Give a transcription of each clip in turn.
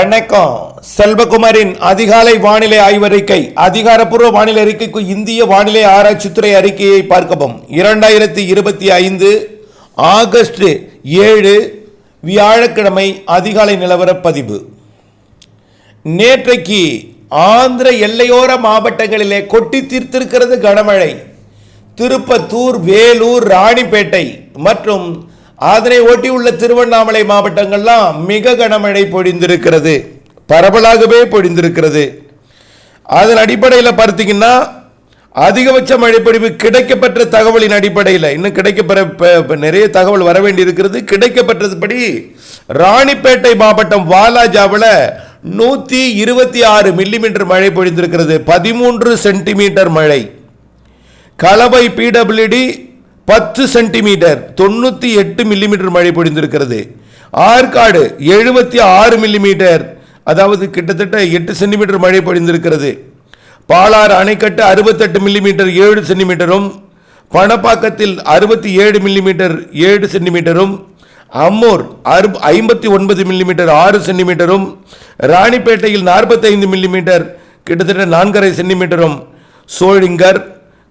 வணக்கம். செல்வகுமாரின் அதிகாலை வானிலை ஆய்வறிக்கை அதிகாரப்பூர்வ வானிலை அறிக்கைக்கு இந்திய வானிலை ஆராய்ச்சித்துறை அறிக்கையை பார்க்கவும். இரண்டாயிரத்தி இருபத்தி ஐந்து ஆகஸ்ட் ஏழு வியாழக்கிழமை அதிகாலை நிலவர பதிவு நேற்றைக்கு ஆந்திர எல்லையோர மாவட்டங்களிலே கொட்டி தீர்த்திருக்கிறது கனமழை. திருப்பத்தூர் வேலூர் ராணிப்பேட்டை மற்றும் அதனை ஒட்டியுள்ள திருவண்ணாமலை மாவட்டங்கள்லாம் மிக கனமழை பொழிந்திருக்கிறது. பரவலாகவே பொழிந்திருக்கிறது. அதன் அடிப்படையில் பார்த்தீங்கன்னா அதிகபட்ச மழைப்பொழிவு கிடைக்கப்பெற்ற தகவலின் அடிப்படையில் இன்னும் கிடைக்கப்பெற நிறைய தகவல் வர வேண்டியிருக்கிறது. கிடைக்கப்பெற்றதுபடி ராணிப்பேட்டை மாவட்டம் வாலாஜாவில் நூற்றி இருபத்தி ஆறு மில்லிமீட்டர் மழை பொழிந்திருக்கிறது. பதிமூன்று சென்டிமீட்டர் மழை. கலவை பிடபிள்யூடி பத்து சென்டிமீட்டர் தொண்ணூற்றி எட்டு மில்லிமீட்டர் மழை பொழிந்திருக்கிறது. ஆற்காடு எழுபத்தி ஆறு மில்லிமீட்டர் அதாவது கிட்டத்தட்ட எட்டு சென்டிமீட்டர் மழை பொழிந்திருக்கிறது. பாலாறு அணைக்கட்டு அறுபத்தெட்டு மில்லிமீட்டர் ஏழு சென்டிமீட்டரும். பணப்பாக்கத்தில் அறுபத்தி ஏழு மில்லிமீட்டர் ஏழு சென்டிமீட்டரும். அம்மூர் அறு ஐம்பத்தி ஒன்பது மில்லிமீட்டர் ஆறு சென்டிமீட்டரும். ராணிப்பேட்டையில் நாற்பத்தைந்து மில்லிமீட்டர் கிட்டத்தட்ட நான்கரை சென்டிமீட்டரும். சோழிங்கர்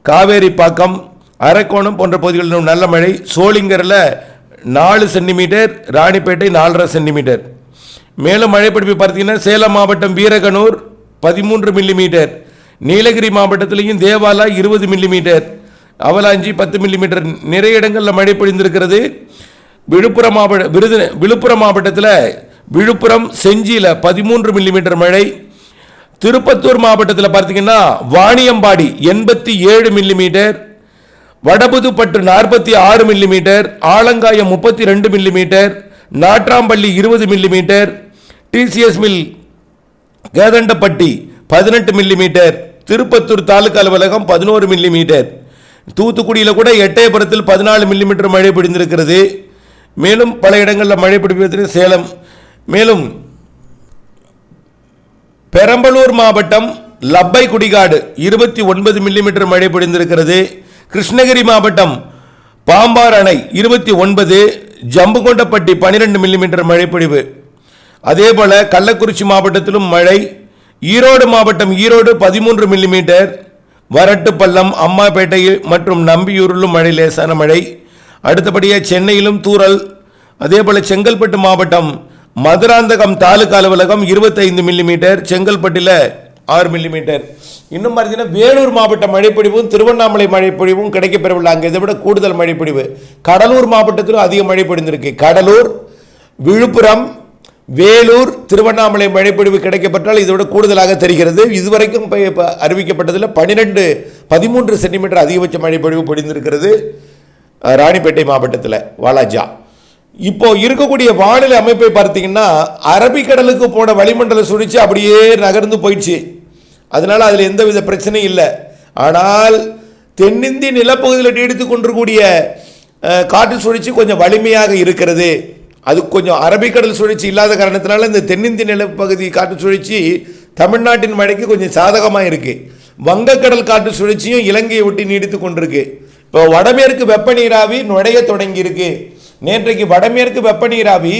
காவேரிப்பாக்கம் அரக்கோணம் போன்ற பகுதிகளிலும் நல்ல மழை. சோளிங்கரில் நாலு சென்டிமீட்டர் ராணிப்பேட்டை நாலரை சென்டிமீட்டர். மேலும் மழைப்படிப்பு பார்த்தீங்கன்னா சேலம் மாவட்டம் வீரகனூர் பதிமூன்று மில்லிமீட்டர். நீலகிரி மாவட்டத்திலையும் தேவாலா இருபது மில்லிமீட்டர். அவலாஞ்சி பத்து மில்லிமீட்டர். நிறைய இடங்களில் மழை பொழிந்திருக்கிறது. விழுப்புரம் மாவட்ட விருது விழுப்புரம் மாவட்டத்தில் விழுப்புரம் செஞ்சியில் பதிமூன்று மில்லிமீட்டர் மழை. திருப்பத்தூர் மாவட்டத்தில் பார்த்தீங்கன்னா வாணியம்பாடி எண்பத்தி ஏழு மில்லிமீட்டர். வடபுதுப்பட்டு நாற்பத்தி ஆறு மில்லிமீட்டர் ஆலங்காயம் முப்பத்தி ரெண்டு மில்லிமீட்டர் நாட்ராம்பள்ளி இருபது மில்லிமீட்டர் டிசிஎஸ் மில் கேதண்டப்பட்டி பதினெட்டு மில்லிமீட்டர் திருப்பத்தூர் தாலுகா அலுவலகம் பதினோரு மில்லிமீட்டர் தூத்துக்குடியில் கூட எட்டயபுரத்தில் பதினாலு மில்லிமீட்டர் மழை பிடிந்திருக்கிறது மேலும் பல இடங்களில் மழை பிடிப்பதற்கு சேலம். மேலும் பெரம்பலூர் மாவட்டம் லப்பை குடிகாடு இருபத்தி ஒன்பது மில்லிமீட்டர் மழை பிடிந்திருக்கிறது கிருஷ்ணகிரி மாவட்டம் பாம்பார் அணை இருபத்தி ஒன்பது ஜம்புகொண்டப்பட்டி பன்னிரெண்டு மில்லிமீட்டர் மழைப்பொழிவு. அதேபோல் அதே கள்ளக்குறிச்சி மாவட்டத்திலும் மழை ஈரோடு மாவட்டம் ஈரோடு பதிமூன்று மில்லிமீட்டர் வரட்டுப்பள்ளம் அம்மாப்பேட்டை மற்றும் நம்பியூரிலும் மழை லேசான மழை. அடுத்தபடியாக சென்னையிலும் தூரல் அதேபோல் செங்கல்பட்டு மாவட்டம் மதுராந்தகம் தாலுகா அலுவலகம் இருபத்தைந்து மில்லிமீட்டர் செங்கல்பட்டில் ஆறு மில்லிமீட்டர் இன்னும் பார்த்தீங்கன்னா வேலூர் மாவட்ட மழைப்பொழிவும் திருவண்ணாமலை மழைப்பொழிவும் கிடைக்கப்பெறவில்லை அங்கே இதை விட கூடுதல் மழைப்பொழிவு. கடலூர் மாவட்டத்திலும் அதிக மழை பொழிந்திருக்கு கடலூர் விழுப்புரம் வேலூர் திருவண்ணாமலை மழைப்பொழிவு கிடைக்கப்பட்டால் இதை விட கூடுதலாக தெரிகிறது. இதுவரைக்கும் அறிவிக்கப்பட்டதில் பன்னிரெண்டு பதிமூன்று சென்டிமீட்டர் அதிகபட்ச மழைப்பொழிவு பொழிந்திருக்கிறது. ராணிப்பேட்டை மாவட்டத்தில் வாலாஜா. இப்போ இருக்கக்கூடிய வானிலை அமைப்பை பார்த்தீங்கன்னா அரபிக்கடலுக்கு போன வளிமண்டல சுழிச்சு அப்படியே நகர்ந்து போயிடுச்சு. அதனால் அதில் எந்தவித பிரச்சனையும் இல்லை. ஆனால் தென்னிந்திய நிலப்பகுதியில் நீடித்து கொண்டிருக்கூடிய காற்று சுழற்சி கொஞ்சம் வலிமையாக இருக்கிறது. அது கொஞ்சம் அரபிக்கடல் சுழற்சி இல்லாத காரணத்தினால இந்த தென்னிந்திய நிலப்பகுதி காற்று சுழற்சி தமிழ்நாட்டின் மழைக்கு கொஞ்சம் சாதகமாக இருக்குது வங்கக்கடல் காற்று சுழற்சியும் இலங்கையை ஒட்டி நீடித்து கொண்டிருக்கு. இப்போ வடமேற்கு வெப்பநீராவி நுழைய தொடங்கியிருக்கு நேற்றைக்கு வடமேற்கு வெப்பநீராவி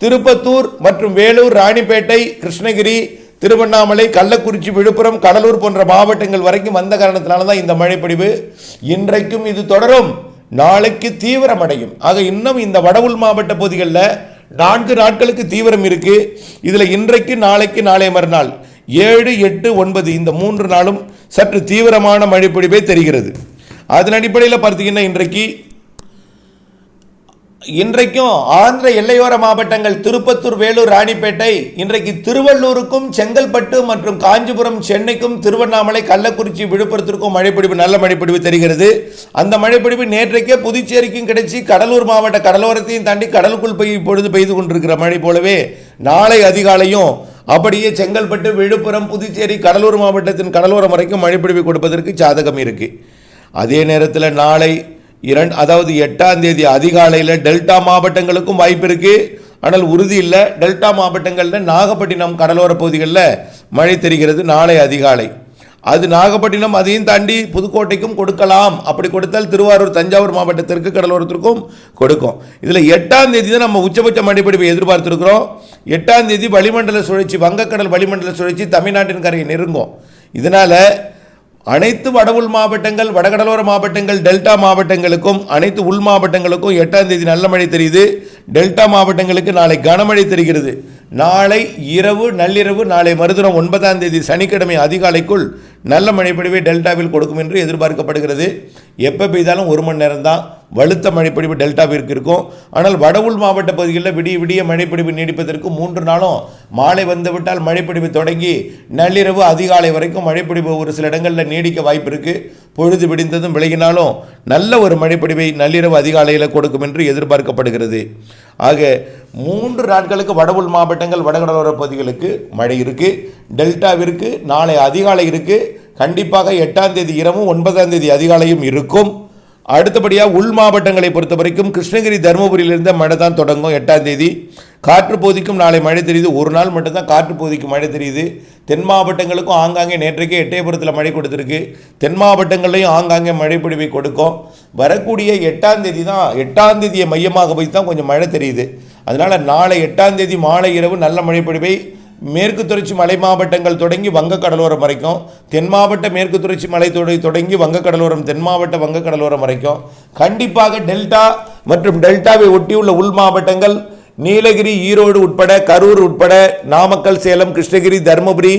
திருப்பத்தூர் மற்றும் வேலூர் ராணிப்பேட்டை கிருஷ்ணகிரி திருவண்ணாமலை கள்ளக்குறிச்சி விழுப்புரம் கடலூர் போன்ற மாவட்டங்கள் வரைக்கும் வந்த காரணத்தினால தான் இந்த மழைப்பொழிவு. இன்றைக்கும் இது தொடரும். நாளைக்கு தீவிரமடையும். ஆக இன்னும் இந்த வடவுள் மாவட்ட பகுதிகளில் நான்கு நாட்களுக்கு தீவிரம் இருக்கு. இதில் இன்றைக்கு நாளைக்கு நாளை மறுநாள் ஏழு எட்டு ஒன்பது இந்த மூன்று நாளும் சற்று தீவிரமான மழைப்பொழிவே தெரிகிறது. அதன் அடிப்படையில் பார்த்தீங்கன்னா இன்றைக்கு இன்றைக்கும் ஆந்திர எல்லையோர மாவட்டங்கள் திருப்பத்தூர் வேலூர் ராணிப்பேட்டை இன்றைக்கு திருவள்ளூருக்கும் செங்கல்பட்டு மற்றும் காஞ்சிபுரம் சென்னைக்கும் திருவண்ணாமலை கள்ளக்குறிச்சி விழுப்புரத்திற்கும் மழைப்பிடிப்பு நல்ல மழைப்பிடிப்பு தெரிகிறது. அந்த மழைப்பிடிப்பு நேற்றைக்கே புதுச்சேரிக்கும் கிடைச்சி கடலூர் மாவட்ட கடலோரத்தையும் தாண்டி கடலுக்குள் பெய் பொழுது பெய்து கொண்டிருக்கிற மழை போலவே நாளை அதிகாலையும் அப்படியே செங்கல்பட்டு விழுப்புரம் புதுச்சேரி கடலூர் மாவட்டத்தின் கடலோரம் வரைக்கும் மழைப்பிடிப்பு கொடுப்பதற்கு சாதகம் இருக்குது அதே நேரத்தில் நாளை இரண்டு அதாவது எட்டாம் தேதி அதிகாலையில் டெல்டா மாவட்டங்களுக்கும் வாய்ப்பு இருக்கு. ஆனால் உறுதி இல்லை. டெல்டா மாவட்டங்களில் நாகப்பட்டினம் கடலோர பகுதிகளில் மழை தெரிகிறது நாளை அதிகாலை. அது நாகப்பட்டினம் அதையும் தாண்டி புதுக்கோட்டைக்கும் கொடுக்கலாம். அப்படி கொடுத்தால் திருவாரூர் தஞ்சாவூர் மாவட்ட தெற்கு கடலோரத்திற்கும் கொடுக்கும். இதில் எட்டாம் தேதி தான் நம்ம உச்சபட்ச மழைப்பிடிப்பை எதிர்பார்த்துருக்கிறோம். எட்டாம் தேதி வளிமண்டல சுழற்சி வங்கக்கடல் வளிமண்டல சுழற்சி தமிழ்நாட்டின் கரையை நெருங்கும். இதனால் அனைத்து வடவுள் மாவட்டங்கள் வடகடலோர மாவட்டங்கள் டெல்டா மாவட்டங்களுக்கும் அனைத்து உள் மாவட்டங்களுக்கும் எட்டாம் தேதி நல்ல மழை தெரியுது. டெல்டா மாவட்டங்களுக்கு நாளை கனமழை தெரிகிறது. நாளை இரவு நள்ளிரவு நாளை மறுதினம் ஒன்பதாம் தேதி சனிக்கிழமை அதிகாலைக்குள் நல்ல மழைப்பொழிவை டெல்டாவில் கொடுக்கும் என்று எதிர்பார்க்கப்படுகிறது. எப்போ பெய்தாலும் ஒரு மணி நேரம் தான் வலுத்த மழைப்பொழிவு டெல்டாவிற்கு இருக்கும். ஆனால் வடவுள் மாவட்ட பகுதிகளில் விடிய விடிய மழைப்பொழிவு நீடிப்பதற்கு மூன்று நாளும் மாலை வந்துவிட்டால் மழைப்பொழிவு தொடங்கி நள்ளிரவு அதிகாலை வரைக்கும் மழைப்பொழிவு ஒரு சில இடங்களில் நீடிக்க வாய்ப்பு இருக்குது பொழுது விடிந்ததும் விலகினாலும் நல்ல ஒரு மழைப்பொடிவை நள்ளிரவு அதிகாலையில் கொடுக்கும் என்று எதிர்பார்க்கப்படுகிறது. ஆக மூன்று நாட்களுக்கு வட மாவட்டங்கள் வடகடலோர பகுதிகளுக்கு மழை இருக்குது டெல்டாவிற்கு நாளை அதிகாலை இருக்குது கண்டிப்பாக எட்டாம் தேதி இரவும் ஒன்பதாம் தேதி அதிகாலையும் இருக்கும். அடுத்தபடியாக உள் மாவட்டங்களை பொறுத்த வரைக்கும் கிருஷ்ணகிரி தருமபுரியிலிருந்து மழை தான் தொடங்கும் எட்டாம் தேதி. காற்று பகுதிக்கும் நாளை மழை தெரியுது. ஒரு நாள் மட்டும்தான் காற்று பகுதிக்கு மழை தெரியுது. தென் மாவட்டங்களுக்கும் ஆங்காங்கே நேற்றைக்கே எட்டயபுரத்தில் மழை கொடுத்துருக்கு. தென் மாவட்டங்கள்லையும் ஆங்காங்கே மழை பொழிவை கொடுக்கும். வரக்கூடிய எட்டாம் தேதி தான் எட்டாம் தேதியை மையமாக வைத்து தான் கொஞ்சம் மழை தெரியுது. அதனால் நாளை எட்டாம் தேதி மாலை இரவு நல்ல மழை பொழிவை மேற்கு தொடர்ச்சி மலை மாவட்டங்கள் தொடங்கி வங்க கடலோரம் வரைக்கும் தென் மாவட்ட மேற்கு தொடர்ச்சி மலை தொடங்கி வங்க கடலோரம் தென் மாவட்ட வங்க கடலோரம் வரைக்கும். கண்டிப்பாக டெல்டா மற்றும் டெல்டாவை ஒட்டியுள்ள உள் மாவட்டங்கள் நீலகிரி ஈரோடு உட்பட கரூர் உட்பட நாமக்கல் சேலம் கிருஷ்ணகிரி தருமபுரி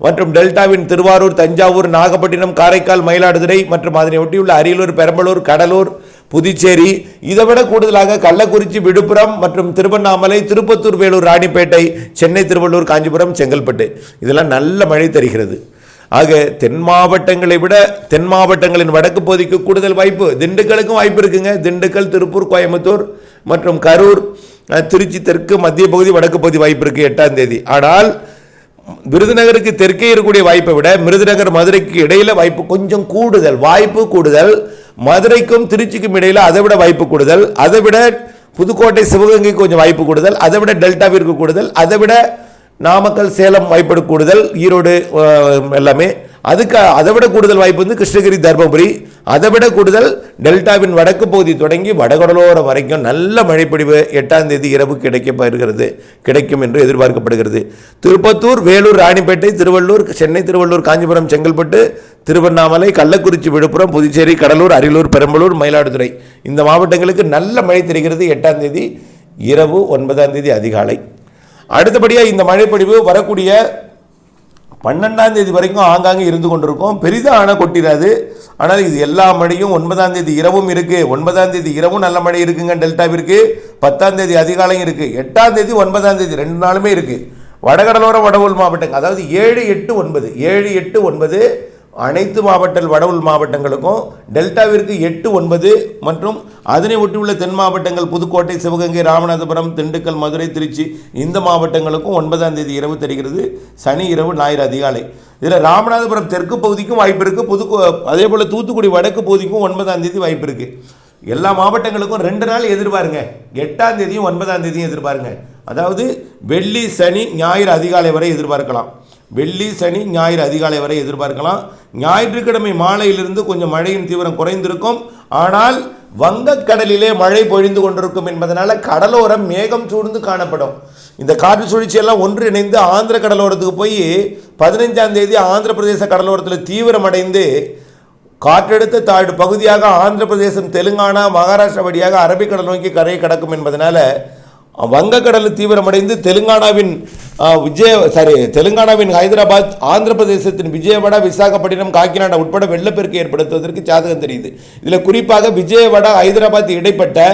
மற்றும் டெல்டாவின் திருவாரூர் தஞ்சாவூர் நாகப்பட்டினம் காரைக்கால் மயிலாடுதுறை மற்றும் அதனை ஒட்டியுள்ள அரியலூர் பெரம்பலூர் கடலூர் புதுச்சேரி. இதை விட கூடுதலாக கள்ளக்குறிச்சி விழுப்புரம் மற்றும் திருவண்ணாமலை திருப்பத்தூர் வேலூர் ராணிப்பேட்டை சென்னை திருவள்ளூர் காஞ்சிபுரம் செங்கல்பட்டு. இதெல்லாம் நல்ல மழை தருகிறது. ஆக தென் மாவட்டங்களை விட தென் மாவட்டங்களின் வடக்கு பகுதிக்கு கூடுதல் வாய்ப்பு. திண்டுக்கலுக்கும் வாய்ப்பு இருக்குங்க. திண்டுக்கல் திருப்பூர் கோயம்புத்தூர் மற்றும் கரூர் திருச்சி தெற்கு மத்திய பகுதி வடக்கு பகுதி வாய்ப்பு இருக்குது எட்டாம் தேதி. ஆனால் விருதுநகருக்கு தெற்கே இருக்கக்கூடிய வாய்ப்பை விட விருதுநகர் மதுரைக்கு இடையில வாய்ப்பு கொஞ்சம் கூடுதல். வாய்ப்பு கூடுதல். மதுரைக்கும் திருச்சிக்கும் இடையில் அதை விட வாய்ப்பு கூடுதல். அதை விட புதுக்கோட்டை சிவகங்கைக்கு கொஞ்சம் வாய்ப்பு கூடுதல். அதை விட டெல்டாவிற்கு கூடுதல். அதை விட நாமக்கல் சேலம் வாய்ப்பு கூடுதல். ஈரோடு எல்லாமே அதுக்கு அதை விட கூடுதல் வாய்ப்பு வந்து கிருஷ்ணகிரி தர்மபுரி. அதை விட கூடுதல் டெல்டாவின் வடக்கு பகுதி தொடங்கி வடகடலோரம் வரைக்கும் நல்ல மழைப்பொழிவு எட்டாம் தேதி இரவு கிடைக்க இருக்கிறது கிடைக்கும் என்று எதிர்பார்க்கப்படுகிறது. திருப்பத்தூர் வேலூர் ராணிப்பேட்டை திருவள்ளூர் சென்னை திருவள்ளூர் காஞ்சிபுரம் செங்கல்பட்டு திருவண்ணாமலை கள்ளக்குறிச்சி விழுப்புரம் புதுச்சேரி கடலூர் அரியலூர் பெரம்பலூர் மயிலாடுதுறை. இந்த மாவட்டங்களுக்கு நல்ல மழை தெரிகிறது எட்டாம் தேதி இரவு ஒன்பதாம் தேதி அதிகாலை. அடுத்தபடியாக இந்த மழைப்பொழிவு வரக்கூடிய பன்னெண்டாம் தேதி வரைக்கும் ஆங்காங்கே இருந்து கொண்டிருக்கும். பெரிதாக அணை கொட்டிடாது ஆனால் இது எல்லா மழையும் ஒன்பதாம் தேதி இரவும் இருக்குது ஒன்பதாம் தேதி இரவும் நல்ல மழை இருக்குங்க டெல்டாவிற்கு. பத்தாம் தேதி அதிகாலையும் இருக்குது எட்டாம் தேதி ஒன்பதாம் தேதி ரெண்டு நாளுமே இருக்குது வடகடலோர வடவுள் மாவட்டங்கள் அதாவது ஏழு எட்டு ஒன்பது ஏழு எட்டு ஒன்பது அனைத்து மாவட்டங்கள் வடவுள் மாவட்டங்களுக்கும் டெல்டாவிற்கு எட்டு ஒன்பது மற்றும் அதனை ஒட்டியுள்ள தென் மாவட்டங்கள் புதுக்கோட்டை சிவகங்கை ராமநாதபுரம் திண்டுக்கல் மதுரை திருச்சி இந்த மாவட்டங்களுக்கும் ஒன்பதாம் தேதி இரவு தெரிகிறது. சனி இரவு ஞாயிறு அதிகாலை. இதில் ராமநாதபுரம் தெற்கு பகுதிக்கும் வாய்ப்பு இருக்குது புதுக்கோ அதே போல் தூத்துக்குடி வடக்கு பகுதிக்கும் ஒன்பதாம் தேதி வாய்ப்பு இருக்குது எல்லா மாவட்டங்களுக்கும் ரெண்டு நாள் எதிர்பாருங்க. எட்டாம் தேதியும் ஒன்பதாம் தேதியும் எதிர்பாருங்க. அதாவது வெள்ளி சனி ஞாயிறு அதிகாலை வரை எதிர்பார்க்கலாம். வெள்ளி சனி ஞாயிறு அதிகாலை வரை எதிர்பார்க்கலாம். ஞாயிற்றுக்கிழமை மாலையிலிருந்து கொஞ்சம் மழையின் தீவிரம் குறைந்திருக்கும். ஆனால் வங்கக்கடலிலே மழை பொழிந்து கொண்டிருக்கும் என்பதனால கடலோரம் மேகம் சூழ்ந்து காணப்படும். இந்த காற்று சுழற்சியெல்லாம் ஒன்றிணைந்து ஆந்திர கடலோரத்துக்கு போய் பதினைஞ்சாம் தேதி ஆந்திர பிரதேச கடலோரத்தில் தீவிரமடைந்து காற்றெடுத்த தாழ்வு பகுதியாக ஆந்திர பிரதேசம் தெலுங்கானா மகாராஷ்டிரா வழியாக அரபிக்கடல் நோக்கி கரையை கடக்கும் என்பதனால வங்கக்கடல் தீவிரமடைந்து தெலுங்கானாவின் விஜய சாரி தெலுங்கானாவின் ஹைதராபாத் ஆந்திர பிரதேசத்தின் விஜயவாடா விசாகப்பட்டினம் காக்கிநாடா உட்பட வெள்ளப்பெருக்கு ஏற்படுத்துவதற்கு சாதகம் தெரியுது. இதில் குறிப்பாக விஜயவாடா ஹைதராபாத் இடைப்பட்ட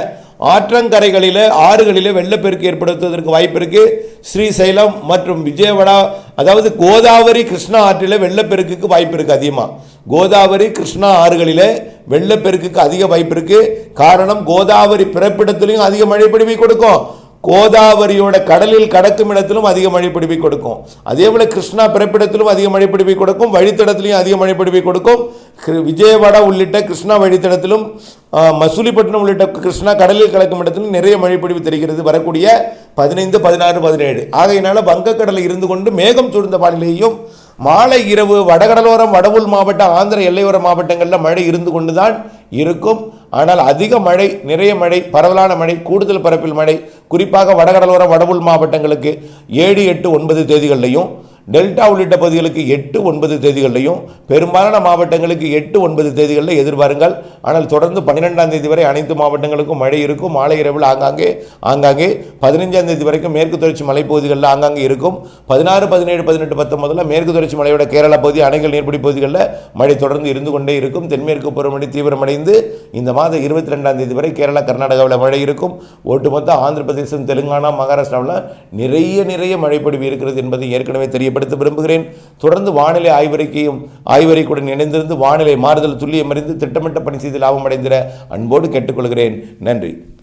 ஆற்றங்கரைகளில் ஆறுகளில் வெள்ளப்பெருக்கு ஏற்படுத்துவதற்கு வாய்ப்பு இருக்குது ஸ்ரீசைலம் மற்றும் விஜயவாடா அதாவது கோதாவரி கிருஷ்ணா ஆற்றில் வெள்ளப்பெருக்குக்கு வாய்ப்பு இருக்குது அதிகமாக கோதாவரி கிருஷ்ணா ஆறுகளில் வெள்ளப்பெருக்குக்கு அதிக வாய்ப்பு இருக்குது காரணம் கோதாவரி பிறப்பிடத்துலையும் அதிக மழை பொழிவை கொடுக்கும். கோதாவரியோட கடலில் கடக்கும் இடத்திலும் அதிக மழை கொடுக்கும். அதே போல கிருஷ்ணா பிறப்பிடத்திலும் அதிக மழை கொடுக்கும். வழித்தடத்திலையும் அதிக மழை கொடுக்கும். கிரு- விஜயவாடா உள்ளிட்ட கிருஷ்ணா வழித்தடத்திலும் மசூலிப்பட்டினம் உள்ளிட்ட கிருஷ்ணா கடலில் கலக்கும் இடத்திலும் நிறைய மழை பொழிவு தெரிகிறது. வரக்கூடிய பதினைந்து பதினாறு பதினேழு. ஆகையினால வங்கக்கடலில் இருந்து கொண்டு மேகம் சூழ்ந்த வானிலையும் மாலை இரவு வடகடலோரம் வடவுள் மாவட்டம் ஆந்திர எல்லையோர மாவட்டங்களில் மழை இருந்து கொண்டு தான் இருக்கும். ஆனால் அதிக மழை நிறைய மழை பரவலான மழை கூடுதல் பரப்பில் மழை குறிப்பாக வடகடலோர வடவுள் மாவட்டங்களுக்கு ஏழு எட்டு ஒன்பது தேதிகளிலையும் டெல்டா உள்ளிட்ட பகுதிகளுக்கு எட்டு ஒன்பது தேதிகளிலையும் பெரும்பாலான மாவட்டங்களுக்கு எட்டு ஒன்பது தேதிகளில் எதிர்பாருங்கள். ஆனால் தொடர்ந்து பன்னிரெண்டாம் தேதி வரை அனைத்து மாவட்டங்களுக்கும் மழை இருக்கும். மாலை இரவில் ஆங்காங்கே ஆங்காங்கே பதினைஞ்சாம் தேதி வரைக்கும் மேற்கு தொடர்ச்சி மலைப்பகுதிகளில் ஆங்காங்கே இருக்கும். பதினாறு பதினேழு பதினெட்டு பத்தொன்பதில் மேற்கு தொடர்ச்சி மலையோட கேரளா பகுதி அணைகள் நீர்பிடி பகுதிகளில் மழை தொடர்ந்து இருந்து கொண்டே இருக்கும். தென்மேற்கு பருவமழை தீவிரமடைந்து இந்த மாதம் இருபத்தி ரெண்டாம் தேதி வரை கேரளா கர்நாடகாவில் மழை இருக்கும். ஒட்டுமொத்த ஆந்திர பிரதேசம் தெலுங்கானா மகாராஷ்டிராவில் நிறைய நிறைய மழைப்பொழிவு இருக்கிறது என்பது ஏற்கனவே தெரியப்படுத்த விரும்புகிறேன். தொடர்ந்து வானிலை ஆய்வறிக்கையும் ஆய்வறிக்கையுடன் இணைந்திருந்து வானிலை மாறுதல் துல்லியம் அறிந்து திட்டமிட்ட பணி செய்து லாபம் அடைந்திட அன்போடு கேட்டுக்கொள்கிறேன். நன்றி.